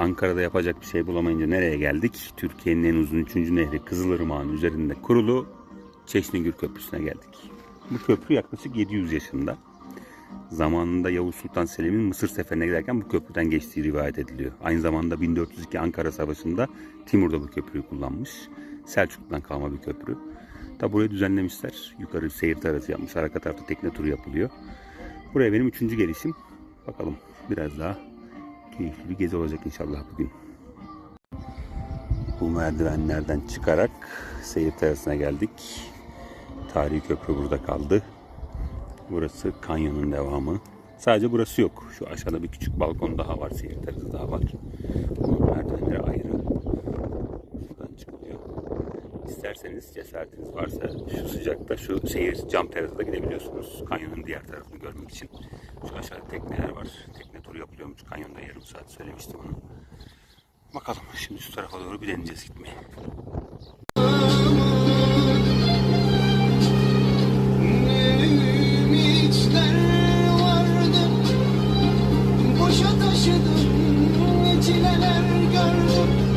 Ankara'da yapacak bir şey bulamayınca nereye geldik? Türkiye'nin en uzun 3. nehri Kızılırmak'ın üzerinde kurulu Çeşnigür Köprüsü'ne geldik. Bu köprü yaklaşık 700 yaşında. Zamanında Yavuz Sultan Selim'in Mısır seferine giderken bu köprüden geçtiği rivayet ediliyor. Aynı zamanda 1402 Ankara Savaşı'nda Timur da bu köprüyü kullanmış. Selçuklu'dan kalma bir köprü. Da burayı düzenlemişler. Yukarı seyir terası yapmış. Arka tarafta tekne turu yapılıyor. Buraya benim üçüncü gelişim. Bakalım biraz daha keyifli bir gezi olacak inşallah bugün. Bu merdivenlerden çıkarak seyir terasına geldik. Tarihi köprü burada kaldı. Burası kanyonun devamı. Sadece burası yok. Şu aşağıda bir küçük balkon daha var. Seyir terası daha var. Bu merdivenleri ayrı. İsterseniz cesaretiniz varsa şu sıcakta şu seyir cam terasına gidebiliyorsunuz. Kanyonun diğer tarafını görmek için. Şu aşağıda tekneler var. Tekne turu yapılıyormuş. Kanyonda yarım saat söylemiştim onu. Bakalım şimdi şu tarafa doğru bir deneyeceğiz gitmeyi. Boşa taşıdım çileler gördüm